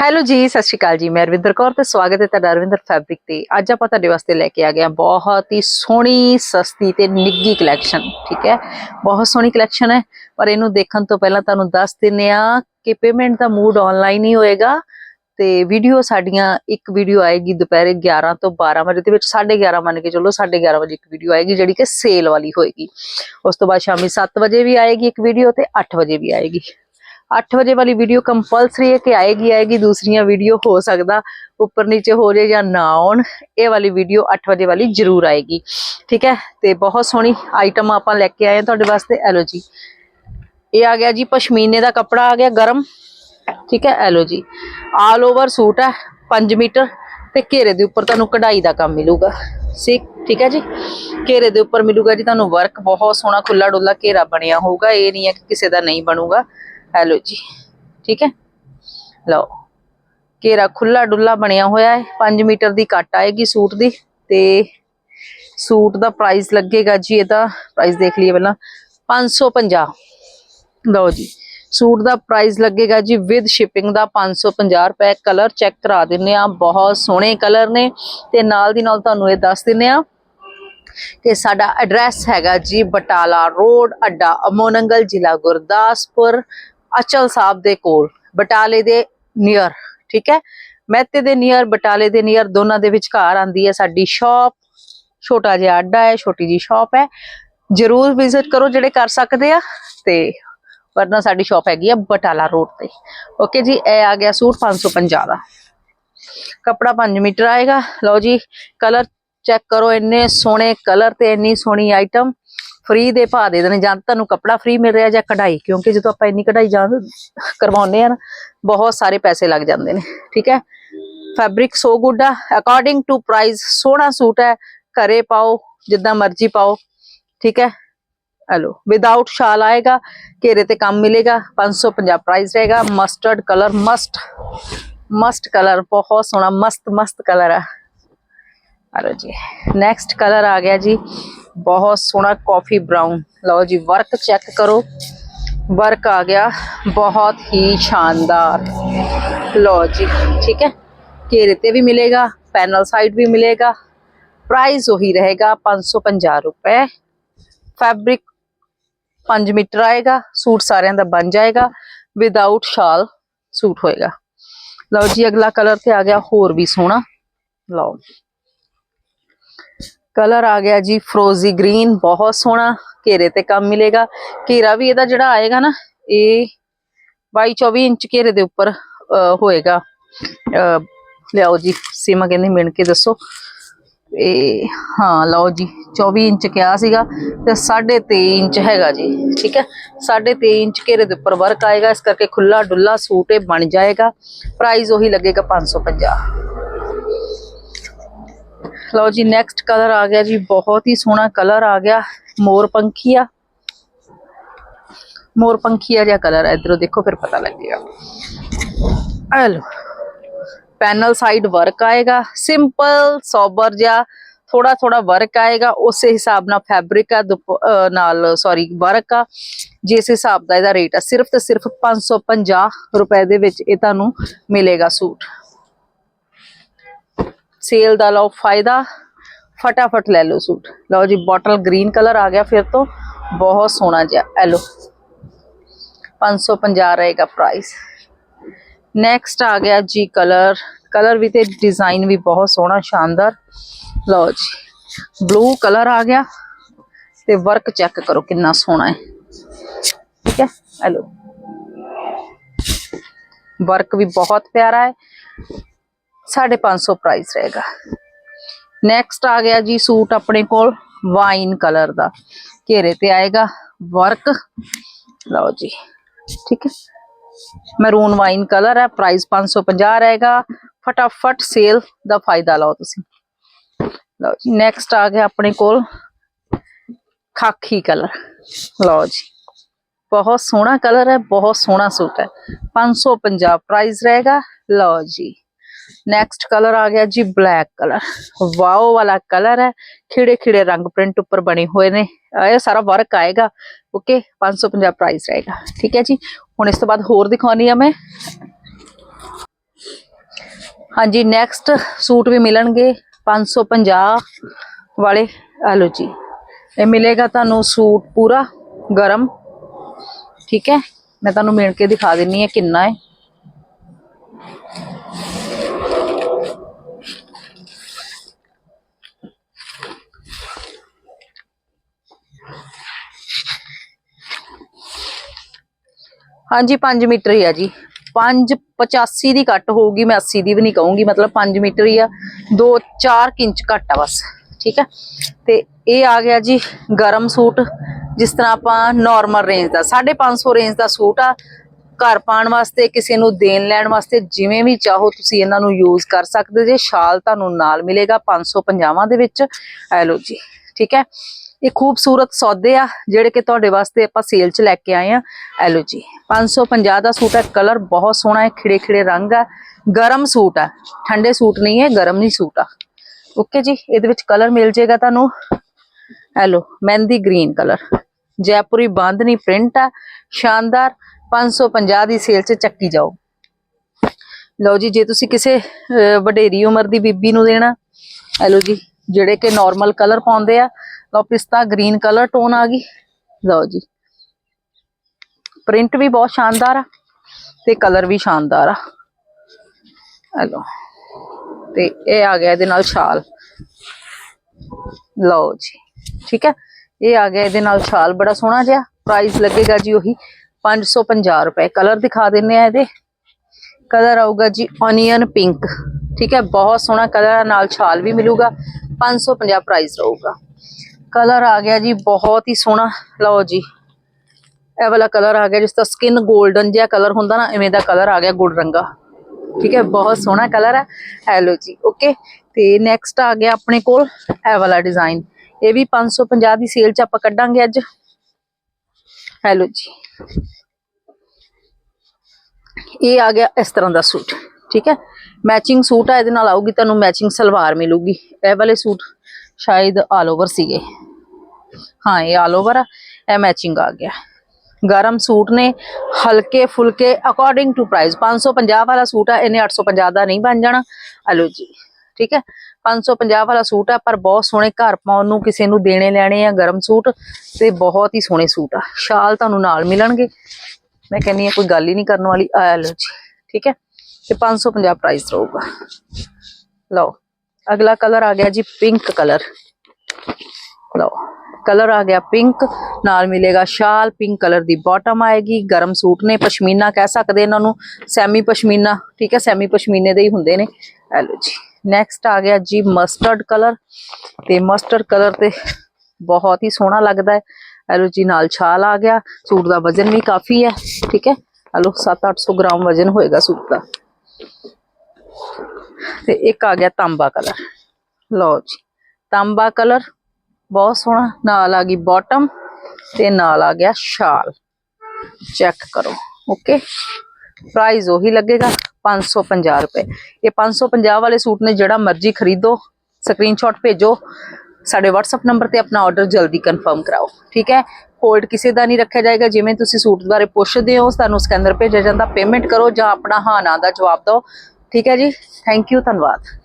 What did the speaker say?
Hello ਜੀ, ਸਤਿ ਸ਼੍ਰੀ ਅਕਾਲ ਜੀ। ਮੈਂ ਰਵਿੰਦਰ ਕੌਰ ਤੇ ਸਵਾਗਤ ਹੈ ਤੁਹਾਡਾ ਰਵਿੰਦਰ ਫੈਬਰਿਕ ਤੇ। ਅੱਜ ਆਪਾਂ ਤੁਹਾਡੇ ਵਾਸਤੇ ਲੈ ਕੇ ਆ ਗਏ ਹਾਂ ਬਹੁਤ ਹੀ ਸੋਹਣੀ, ਸਸਤੀ ਤੇ ਨਿੱਗੀ ਕਲੈਕਸ਼ਨ ਠੀਕ ਹੈ? ਬਹੁਤ ਸੋਹਣੀ ਕਲੈਕਸ਼ਨ ਹੈ। ਪਰ ਇਹਨੂੰ ਦੇਖਣ ਤੋਂ ਪਹਿਲਾਂ ਤੁਹਾਨੂੰ ਦੱਸ ਦਿੰਨੇ ਆ ਕਿ ਪੇਮੈਂਟ ਦਾ ਮੂਡ ਆਨਲਾਈਨ ਹੀ ਹੋਏਗਾ ਤੇ ਵੀਡੀਓ ਸਾਡੀਆਂ ਇੱਕ ਵੀਡੀਓ ਆਏਗੀ ਦੁਪਹਿਰੇ 11 ਤੋਂ 12 ਵਜੇ ਦੇ ਵਿੱਚ 11:30 ਮੰਨ ਕੇ ਚੱਲੋ 11:30 ਵਜੇ ਇੱਕ ਵੀਡੀਓ ਆਏਗੀ ਜਿਹੜੀ ਕਿ ਸੇਲ ਵਾਲੀ ਹੋਏਗੀ। ਉਸ ਤੋਂ ਬਾਅਦ ਸ਼ਾਮੀ 7 ਵਜੇ ਵੀ ਆਏਗੀ ਇੱਕ ਵੀਡੀਓ ਤੇ 8 ਵਜੇ ਵੀ ਆਏਗੀ। 8 ਵਜੇ ਵਾਲੀ ਵੀਡੀਓ ਕੰਪਲਸਰੀ ਹੈ ਕਿ ਆਏਗੀ ਆਏਗੀ, ਦੂਸਰੀਆਂ ਵੀਡੀਓ ਹੋ ਸਕਦਾ, ਉੱਪਰ ਨੀਚੇ ਹੋ ਜੇ ਜਾਂ ਨਾ ਆਉਣ, ਇਹ ਵਾਲੀ ਵੀਡੀਓ 8 ਵਜੇ ਵਾਲੀ ਜ਼ਰੂਰ ਆਏਗੀ। ਠੀਕ ਹੈ? ਤੇ ਬਹੁਤ ਸੋਹਣੀ ਆਈਟਮ ਆਪਾਂ ਲੈ ਕੇ ਆਏ ਹਾਂ ਤੁਹਾਡੇ ਵਾਸਤੇ। ਐਲੋ ਜੀ। ਇਹ ਆ ਗਿਆ ਜੀ, ਪਸ਼ਮੀਨੇ ਦਾ ਕੱਪੜਾ ਆ ਗਿਆ ਗਰਮ। ਠੀਕ ਹੈ? ਐਲੋ ਜੀ। ਆਲ ਓਵਰ ਸੂਟ ਹੈ 5 ਮੀਟਰ। ਤੇ ਘੇਰੇ ਦੇ ਉੱਪਰ ਤੁਹਾਨੂੰ ਕਢਾਈ ਦਾ ਕੰਮ ਮਿਲੂਗਾ। ਸਿੱਖ ਠੀਕ ਹੈ ਜੀ? ਘੇਰੇ ਦੇ ਉੱਪਰ ਮਿਲੂਗਾ ਜੀ, ਤੁਹਾਨੂੰ ਵਰਕ ਬਹੁਤ ਸੋਹਣਾ ਖੁੱਲਾ ਡੁੱਲਾ ਘੇਰਾ ਬਣਿਆ ਹੋਊਗਾ। ਇਹ ਨਹੀਂ ਹੈ ਕਿ ਕਿਸੇ ਦਾ ਨਹੀਂ ਬਣੂਗਾ। ਹੈਲੋ ਜੀ, ਠੀਕ ਹੈ? ਲਓ, ਘੇਰਾ ਖੁੱਲਾ ਡੁੱਲਾ ਬਣਿਆ ਹੋਇਆ ਹੈ। 5 ਮੀਟਰ ਦੀ ਕੱਟ ਆਏਗੀ ਸੂਟ ਦੀ ਤੇ ਸੂਟ ਦਾ ਪ੍ਰਾਈਸ ਲੱਗੇਗਾ ਜੀ ਇਹਦਾ ਪ੍ਰਾਈਸ ਦੇਖ ਲਈਏ ਪਹਿਲਾਂ 550 ਲਓ ਜੀ, ਸੂਟ ਦਾ ਪ੍ਰਾਈਸ ਲੱਗੇਗਾ ਜੀ ਵਿਦ ਸ਼ਿਪਿੰਗ ਦਾ 550 ਰੁਪਏ। ਕਲਰ ਚੈੱਕ ਕਰਾ ਦਿੰਨੇ ਆ ਬਹੁਤ ਸੋਹਣੇ ਕਲਰ ਨੇ ਤੇ ਨਾਲ ਦੀ ਨਾਲ ਤੁਹਾਨੂੰ ਇਹ ਦੱਸ ਦਿੰਨੇ ਆ ਕਿ ਸਾਡਾ ਐਡਰੈਸ ਹੈਗਾ ਜੀ ਬਟਾਲਾ ਰੋਡ, ਅੱਡਾ ਅਮੋਨੰਗਲ, ਜ਼ਿਲ੍ਹਾ ਗੁਰਦਾਸਪੁਰ। ਅਚਲ ਸਾਹਿਬ ਦੇ ਕੋਲ, ਬਟਾਲੇ ਦੇ ਨੀਅਰ ਠੀਕ ਹੈ? ਮਹਿਤੇ ਦੇ ਨੀਅਰ ਬਟਾਲੇ ਦੇ ਨੀਅਰ ਦੋਨਾਂ ਦੇ ਵਿਚਕਾਰ ਆਂਦੀ ਹੈ ਸਾਡੀ ਸ਼ਾਪ ਛੋਟਾ ਜਿਹਾ ਅੱਡਾ ਹੈ, ਛੋਟੀ ਜੀ ਸ਼ਾਪ ਹੈ। ਜਰੂਰ ਵਿਜ਼ਿਟ ਕਰੋ ਜਿਹੜੇ ਕਰ ਸਕਦੇ ਆ ਤੇ ਵਰਨਾ ਸਾਡੀ ਸ਼ਾਪ ਹੈਗੀ ਆ ਬਟਾਲਾ ਰੋਡ ਤੇ। ਓਕੇ ਜੀ, ਇਹ ਆ ਗਿਆ ਸੂਟ 550 ਦਾ। ਕੱਪੜਾ 5 ਮੀਟਰ ਆਏਗਾ। ਲਓ ਜੀ ਕਲਰ ਚੈੱਕ ਕਰੋ ਇੰਨੇ ਸੋਹਣੇ ਕਲਰ ਤੇ ਇੰਨੀ ਸੋਹਣੀ ਆਈਟਮ ਫ੍ਰੀ ਦੇ ਭਾਅ ਦੇ ਦੇਣੇ, ਜਾਂ ਤੁਹਾਨੂੰ ਕੱਪੜਾ ਫ੍ਰੀ ਮਿਲ ਰਿਹਾ ਜਾਂ ਕਢਾਈ, ਕਿਉਂਕਿ ਜਦੋਂ ਆਪਾਂ ਇੰਨੀ ਕਢਾਈ ਜਾਂ ਕਰਵਾਉਂਦੇ ਆ ਨਾ, ਬਹੁਤ ਸਾਰੇ ਪੈਸੇ ਲੱਗ ਜਾਂਦੇ ਨੇ, ਠੀਕ ਹੈ? ਫੈਬਰਿਕ ਸੋ ਗੁੱਡ ਆ ਅਕੋਰਡਿੰਗ ਟੂ ਪ੍ਰਾਈਸ ਸੋਹਣਾ ਸੂਟ ਹੈ, ਘਰੇ ਪਾਓ, ਜਿੱਦਾਂ ਮਰਜ਼ੀ ਪਾਓ, ਠੀਕ ਹੈ? ਹਲੋ ਵਿਦਆਊਟ ਸ਼ਾਲ ਆਏਗਾ, ਘੇਰੇ ਤੇ ਕੰਮ ਮਿਲੇਗਾ 550 ਪ੍ਰਾਈਸ ਰਹੇਗਾ mustard colour must must colour ਬਹੁਤ ਸੋਹਣਾ, ਮਸਤ ਮਸਤ ਕਲਰ ਆ। ਹਲੋ ਜੀ ਨੈਕਸਟ ਕਲਰ ਆ ਗਿਆ ਜੀ ਬਹੁਤ ਸੋਹਣਾ ਕਾਫੀ ਬ੍ਰਾਊਨ ਲਓ ਜੀ ਵਰਕ ਚੈੱਕ ਕਰੋ ਵਰਕ ਆ ਗਿਆ ਬਹੁਤ ਹੀ ਸ਼ਾਨਦਾਰ ਲਓ ਜੀ ਠੀਕ ਹੈ ਘੇਰੇ ਤੇ ਵੀ ਮਿਲੇਗਾ ਪੈਨਲ ਸਾਈਡ ਵੀ ਮਿਲੇਗਾ ਪ੍ਰਾਈਸ ਉਹੀ ਰਹੇਗਾ 550 ਰੁਪਏ ਫੈਬਰਿਕ 5 ਮੀਟਰ ਆਏਗਾ ਸੂਟ ਸਾਰਿਆਂ ਦਾ ਬਣ ਜਾਏਗਾ ਵਿਦਆਊਟ ਸ਼ਾਲ ਸੂਟ ਹੋਏਗਾ ਲਓ ਜੀ ਅਗਲਾ ਕਲਰ ਤੇ ਆ ਗਿਆ ਹੋਰ ਵੀ ਸੋਹਣਾ ਲਓ ਕਲਰ ਆ ਗਿਆ ਜੀ ਫਰੋਜ਼ੀ ਗ੍ਰੀਨ ਬਹੁਤ ਸੋਹਣਾ ਘੇਰੇ ਤੇ ਕੰਮ ਮਿਲੇਗਾ। ਘੇਰਾ ਵੀ ਇਹਦਾ ਜਿਹੜਾ ਆਏਗਾ ਨਾ, ਇਹ 22 24 ਇੰਚ ਘੇਰੇ ਦੇ ਉੱਪਰ ਹੋਏਗਾ। ਲਿਆਓ ਜੀ, ਸੀਮਾ ਕਹਿੰਦੀ ਮਿਣ ਕੇ ਦੱਸੋ। ਇਹ ਹਾਂ, ਲਓ ਜੀ 24 ਇੰਚ ਕਿਹਾ ਸੀਗਾ, ਤੇ 23.5 ਇੰਚ ਹੈਗਾ ਜੀ, ਠੀਕ ਹੈ? 23.5 ਇੰਚ ਘੇਰੇ ਦੇ ਉੱਪਰ ਵਰਕ ਆਏਗਾ, ਇਸ ਕਰਕੇ ਖੁੱਲਾ ਡੁੱਲਾ ਸੂਟ ਇਹ ਬਣ ਜਾਏਗਾ। ਪ੍ਰਾਈਸ ਉਹੀ ਲੱਗੇਗਾ 550 ਲਓ ਜੀ ਨੈਕਸਟ ਕਲਰ ਆ ਗਿਆ ਜੀ, ਬਹੁਤ ਹੀ ਸੋਹਣਾ ਕਲਰ ਆ ਗਿਆ, ਮੋਰ ਪੰਖੀਆ। ਮੋਰ ਪੰਖੀਆ ਜਿਹਾ ਕਲਰ ਹੈ ਇਧਰੋਂ ਦੇਖੋ, ਫਿਰ ਪਤਾ ਲੱਗੇਗਾ। ਆ ਲਓ ਪੈਨਲ ਸਾਈਡ ਵਰਕ ਆਏਗਾ ਸਿੰਪਲ ਸੋਬਰ ਜਿਹਾ ਥੋੜਾ ਥੋੜਾ ਵਰਕ ਆਏਗਾ, ਉਸੇ ਹਿਸਾਬ ਨਾਲ ਫੈਬਰਿਕ ਆ ਨਾਲ ਸੌਰੀ ਵਰਕ ਆ। ਜਿਸ ਹਿਸਾਬ ਦਾ ਇਹਦਾ ਰੇਟ ਆ, ਸਿਰਫ ਤੇ ਸਿਰਫ 550 ਰੁਪਏ ਦੇ ਵਿੱਚ ਇਹ ਤੁਹਾਨੂੰ ਮਿਲੇਗਾ ਸੂਟ। ਸੇਲ ਦਾ ਲਓ ਫਾਇਦਾ। ਫਟਾਫਟ ਲੈ ਲਓ ਸੂਟ। ਲਓ ਜੀ ਬੋਟਲ ਗ੍ਰੀਨ ਕਲਰ ਆ ਗਿਆ ਫਿਰ ਤੋਂ। ਬਹੁਤ ਸੋਹਣਾ ਜਿਹਾ। ਇਹ ਲਓ। 550 ਰਹੇਗਾ ਪ੍ਰਾਈਸ ਨੈਕਸਟ ਆ ਗਿਆ ਜੀ ਕਲਰ ਕਲਰ ਵੀ ਤੇ ਡਿਜ਼ਾਈਨ ਵੀ ਬਹੁਤ ਸੋਹਣਾ, ਸ਼ਾਨਦਾਰ। ਲਓ ਜੀ ਬਲੂ ਕਲਰ ਆ ਗਿਆ। ਤੇ ਵਰਕ ਚੈੱਕ ਕਰੋ ਕਿੰਨਾ ਸੋਹਣਾ ਹੈ। ਠੀਕ ਹੈ? ਹੈਲੋ ਵਰਕ ਵੀ ਬਹੁਤ ਪਿਆਰਾ ਹੈ। 550 ਪ੍ਰਾਈਸ ਰਹੇਗਾ। ਨੈਕਸਟ ਆ ਗਿਆ ਜੀ ਸੂਟ ਆਪਣੇ ਕੋਲ ਵਾਈਨ ਕਲਰ ਦਾ। ਘੇਰੇ ਤੇ ਆਏਗਾ ਵਰਕ ਲਓ ਜੀ, ਠੀਕ ਹੈ। ਮੈਰੂਨ ਵਾਈਨ ਕਲਰ ਹੈ ਪ੍ਰਾਈਸ 550 ਰਹੇਗਾ। ਫਟਾਫਟ ਸੇਲ ਦਾ ਫਾਇਦਾ ਲਓ ਤੁਸੀਂ। ਲਓ ਜੀ ਨੈਕਸਟ ਆ ਗਿਆ ਆਪਣੇ ਕੋਲ ਖਾਕੀ ਕਲਰ ਲਓ ਜੀ, ਬਹੁਤ ਸੋਹਣਾ ਕਲਰ ਹੈ, ਬਹੁਤ ਸੋਹਣਾ ਸੂਟ ਹੈ। 550 ਪ੍ਰਾਈਸ ਰਹੇਗਾ। ਲਓ ਜੀ। ਨੈਕਸਟ ਕਲਰ ਆ ਗਿਆ ਜੀ ਬਲੈਕ ਕਲਰ ਵਾਓ ਵਾਲਾ ਕਲਰ ਹੈ। ਖਿੜੇ ਖਿੜੇ ਰੰਗ ਪ੍ਰਿੰਟ ਉੱਪਰ ਬਣੇ ਹੋਏ ਨੇ। ਇਹ ਸਾਰਾ ਵਰਕ ਆਏਗਾ। ਓਕੇ 550 ਪ੍ਰਾਈਸ ਰਹੇਗਾ। ਠੀਕ ਹੈ ਜੀ। ਹੁਣ ਇਸ ਤੋਂ ਬਾਅਦ ਹੋਰ ਦਿਖਾਉਣੀ ਆ ਮੈਂ। ਹਾਂਜੀ ਨੈਕਸਟ ਸੂਟ ਵੀ ਮਿਲਣਗੇ 550 ਵਾਲੇ। ਆ ਲਓ ਜੀ। ਇਹ ਮਿਲੇਗਾ ਤੁਹਾਨੂੰ ਸੂਟ ਪੂਰਾ ਗਰਮ। ਠੀਕ ਹੈ। ਮੈਂ ਤੁਹਾਨੂੰ ਮਿਣ ਕੇ ਦਿਖਾ ਦਿੰਨੀ ਆ ਕਿੰਨਾ ਹੈ। ਹਾਂਜੀ 5 ਮੀਟਰ ਹੀ ਆ ਜੀ। 5 85 ਦੀ ਕੱਟ ਹੋਊਗੀ, ਮੈਂ 80 ਦੀ ਵੀ ਨਹੀਂ ਕਹੂੰਗੀ, ਮਤਲਬ 5 ਮੀਟਰ ਹੀ ਆ। 2 4 ਇੰਚ ਘੱਟ ਆ ਬਸ, ਠੀਕ ਹੈ ਤੇ ਇਹ ਆ ਗਿਆ ਜੀ ਗਰਮ ਸੂਟ, ਜਿਸ ਤਰ੍ਹਾਂ ਆਪਾਂ ਨਾਰਮਲ ਰੇਂਜ ਦਾ 550 ਰੇਂਜ ਦਾ ਸੂਟ ਆ। ਘਰ ਪਾਉਣ ਵਾਸਤੇ, ਕਿਸੇ ਨੂੰ ਦੇਣ ਲੈਣ ਵਾਸਤੇ, ਜਿਵੇਂ ਵੀ ਚਾਹੋ ਤੁਸੀਂ ਇਹਨਾਂ ਨੂੰ ਯੂਜ਼ ਕਰ ਸਕਦੇ ਜੇ। ਸ਼ਾਲ ਤੁਹਾਨੂੰ ਨਾਲ ਮਿਲੇਗਾ 550 ਦੇ ਵਿੱਚ। ਐ ਲਓ ਜੀ, ਠੀਕ ਹੈ ਇਹ ਖੂਬਸੂਰਤ ਸੌਦੇ ਆ, ਜਿਹੜੇ ਕਿ ਤੁਹਾਡੇ ਵਾਸਤੇ ਆਪਾਂ ਸੇਲ 'ਚ ਲੈ ਕੇ ਆਏ ਆ। ਐ ਲਓ ਜੀ 550 ਦਾ ਸੂਟ ਹੈ ਕਲਰ ਬਹੁਤ ਸੋਹਣਾ ਹੈ ਖਿੜੇ ਖਿੜੇ ਰੰਗ ਆ, ਗਰਮ ਸੂਟ ਆ। ਠੰਡੇ ਸੂਟ ਨਹੀਂ ਹੈ, ਗਰਮ ਨਹੀਂ ਸੂਟ ਆ। ਓਕੇ ਜੀ, ਇਹਦੇ ਵਿੱਚ ਕਲਰ ਮਿਲ ਜਾਏਗਾ ਤੁਹਾਨੂੰ। Aloe, mehndi green colour Jaipuri bandhani print ਆ, ਸ਼ਾਨਦਾਰ 550 ਦੀ ਸੇਲ 'ਚ ਚੱਕੀ ਜਾਓ। ਲਓ ਜੀ, ਜੇ ਤੁਸੀਂ ਕਿਸੇ ਵਡੇਰੀ ਉਮਰ ਦੀ ਬੀਬੀ ਨੂੰ ਦੇਣਾ, ਐਲੋ ਜੀ, ਜਿਹੜੇ ਕਿ ਨਾਰਮਲ ਕਲਰ ਪਾਉਂਦੇ ਆ ਲਓ, ਪਿਸਤਾ ਗ੍ਰੀਨ ਕਲਰ ਟੋਨ ਆ ਗਈ। ਲਓ ਜੀ। ਪ੍ਰਿੰਟ ਵੀ ਬਹੁਤ ਸ਼ਾਨਦਾਰ ਆ ਤੇ ਕਲਰ ਵੀ ਸ਼ਾਨਦਾਰ ਆ। ਲਓ। ਤੇ ਇਹ ਆ ਗਿਆ ਇਹਦੇ ਨਾਲ ਛਾਲ। ਲਓ ਜੀ। ਠੀਕ ਹੈ? ਇਹ ਆ ਗਿਆ ਇਹਦੇ ਨਾਲ ਛਾਲ। ਬੜਾ ਸੋਹਣਾ ਜਿਹਾ ਪ੍ਰਾਈਸ ਲੱਗੇਗਾ ਜੀ ਉਹੀ। 550 ਰੁਪਏ। ਕਲਰ ਦਿਖਾ ਦਿੰਨੇ ਆ ਇਹਦੇ। ਕਲਰ ਆਊਗਾ ਜੀ ਓਨੀਅਨ ਪਿੰਕ ਠੀਕ ਹੈ? ਬਹੁਤ ਸੋਹਣਾ ਕਲਰ ਨਾਲ ਛਾਲ ਵੀ ਮਿਲੂਗਾ। 550 ਪ੍ਰਾਈਸ ਰਹੂਗਾ। ਕਲਰ ਆ ਗਿਆ ਜੀ, ਬਹੁਤ ਹੀ ਸੋਹਣਾ। ਲਓ ਜੀ, ਇਹ ਵਾਲਾ ਕਲਰ ਆ ਗਿਆ, ਜਿਸ ਦਾ ਸਕਿਨ 골ਡਨ ਜਿਹਾ ਕਲਰ ਹੁੰਦਾ ਨਾ, ਐਵੇਂ ਦਾ ਕਲਰ ਆ ਗਿਆ ਗੁੜ ਰੰਗਾ। ਠੀਕ ਹੈ, ਬਹੁਤ ਸੋਹਣਾ ਕਲਰ ਹੈ। ਇਹ ਲਓ ਜੀ ਓਕੇ ਤੇ ਨੈਕਸਟ ਆ ਗਿਆ ਆਪਣੇ ਕੋਲ ਇਹ ਵਾਲਾ ਡਿਜ਼ਾਈਨ ਇਹ ਵੀ 550 ਦੀ ਸੇਲ 'ਚ ਆਪਾਂ ਕੱਢਾਂਗੇ ਅੱਜ। ਹੈਲੋ ਜੀ। ਇਹ ਆ ਗਿਆ ਇਸ ਤਰ੍ਹਾਂ ਦਾ ਸੂਟ, ਠੀਕ ਹੈ? ਮੈਚਿੰਗ ਸੂਟ ਆ, ਇਹਦੇ ਨਾਲ ਆਊਗੀ, ਤੁਹਾਨੂੰ ਮੈਚਿੰਗ ਸਲਵਾਰ ਮਿਲੂਗੀ। ਇਹ ਵਾਲੇ ਸੂਟ ਸ਼ਾਇਦ ਆਲ ਓਵਰ ਸੀਗੇ। ਹਾਂ, ਇਹ ਆਲ ਓਵਰ ਆ, ਇਹ ਮੈਚਿੰਗ ਆ ਗਿਆ। ਗਰਮ ਸੂਟ ਨੇ, ਹਲਕੇ ਫੁਲਕੇ ਅਕੋਰਡਿੰਗ ਟੂ ਪ੍ਰਾਈਸ 550 ਵਾਲਾ ਸੂਟ ਆ, ਇਹਨੇ 850 ਦਾ ਨਹੀਂ ਬਣ ਜਾਣਾ। ਹਲੋ ਜੀ, ਠੀਕ ਹੈ? 550 ਵਾਲਾ ਸੂਟ ਆ, ਪਰ ਬਹੁਤ ਸੋਹਣੇ ਘਰ ਪਾਉਣ ਨੂੰ ਕਿਸੇ ਨੂੰ ਦੇਣੇ ਲੈਣੇ ਆ ਗਰਮ ਸੂਟ, ਤੇ ਬਹੁਤ ਹੀ ਸੋਹਣੇ ਸੂਟ ਆ। ਸ਼ਾਲ ਤੁਹਾਨੂੰ ਨਾਲ ਮਿਲਣਗੇ। ਮੈਂ ਕਹਿੰਨੀ ਆ ਕੋਈ ਗੱਲ ਹੀ ਨਹੀਂ ਕਰਨ ਵਾਲੀ। ਆ ਲਓ ਜੀ, ਠੀਕ ਹੈ? ਤੇ 550 ਪ੍ਰਾਈਸ ਰਹੂਗਾ। ਲਓ। ਅਗਲਾ ਕਲਰ ਆ ਗਿਆ ਜੀ ਪਿੰਕ ਕਲਰ। ਲਓ, ਕਲਰ ਆ ਗਿਆ ਪਿੰਕ, ਨਾਲ ਮਿਲੇਗਾ ਸ਼ਾਲ, ਪਿੰਕ ਕਲਰ ਦੀ ਬਾਟਮ ਆਏਗੀ। ਗਰਮ ਸੂਟ ਨੇ, ਪਸ਼ਮੀਨਾ ਕਹਿ ਸਕਦੇ ਇਹਨਾਂ ਨੂੰ। ਸੈਮੀ ਪਸ਼ਮੀਨਾ, ਠੀਕ ਹੈ, ਸੈਮੀ ਪਸ਼ਮੀਨੇ ਦੇ ਹੀ ਹੁੰਦੇ ਨੇ। ਇਹ ਲਓ ਜੀ ਨੈਕਸਟ ਆ ਗਿਆ ਜੀ ਮਸਟਰਡ ਕਲਰ। ਤੇ ਮਸਟਰਡ ਕਲਰ ਤੇ ਬਹੁਤ ਹੀ ਸੋਹਣਾ ਲੱਗਦਾ ਹੈ। ਇਹ ਜੀ, ਨਾਲ ਛਾਲ ਆ ਗਿਆ। ਸੂਟ ਦਾ ਵਜ਼ਨ ਵੀ ਕਾਫੀ ਹੈ, ਠੀਕ ਹੈ। ਇਹ ਲਓ 7-800 ਗ੍ਰਾਮ ਵਜ਼ਨ ਹੋਏਗਾ ਸੂਟ ਦਾ। ਤੇ ਇੱਕ ਆ ਗਿਆ ਤਾਂਬਾ ਕਲਰ। ਲਓ ਜੀ, ਤਾਂਬਾ ਕਲਰ ਬਹੁਤ ਸੋਹਣਾ, ਨਾਲ ਆ ਗਈ ਬਾਟਮ ਤੇ ਨਾਲ ਆ ਗਿਆ ਸ਼ਾਲ। ਚੈੱਕ ਕਰੋ, ਓਕੇ? ਪ੍ਰਾਈਸ ਉਹੀ ਲੱਗੇਗਾ 550 ਰੁਪਏ। ਇਹ 550 ਵਾਲੇ ਸੂਟ ਨੇ ਜਿਹੜਾ ਮਰਜ਼ੀ ਖਰੀਦੋ ਸਕਰੀਨਸ਼ਾਟ ਭੇਜੋ, ਸਾਡੇ WhatsApp ਨੰਬਰ ਤੇ ਆਪਣਾ ਆਰਡਰ ਜਲਦੀ ਕਨਫਰਮ ਕਰਾਓ, ਠੀਕ ਹੈ? ਹੋਲਡ ਕਿਸੇ ਦਾ ਨਹੀਂ ਰੱਖਿਆ ਜਾਏਗਾ, ਜਿਵੇਂ ਤੁਸੀਂ ਸੂਟ ਬਾਰੇ ਪੁੱਛਦੇ ਹੋ ਤੁਹਾਨੂੰ ਸਕੈਨਰ ਭੇਜਿਆ ਜਾਂਦਾ ਪੇਮੈਂਟ ਕਰੋ ਜਾਂ ਆਪਣਾ ਹਾਂ, ਨਾ ਦਾ ਜਵਾਬ ਦਿਓ। ਠੀਕ ਹੈ ਜੀ। ਥੈਂਕ ਯੂ ਧੰਨਵਾਦ।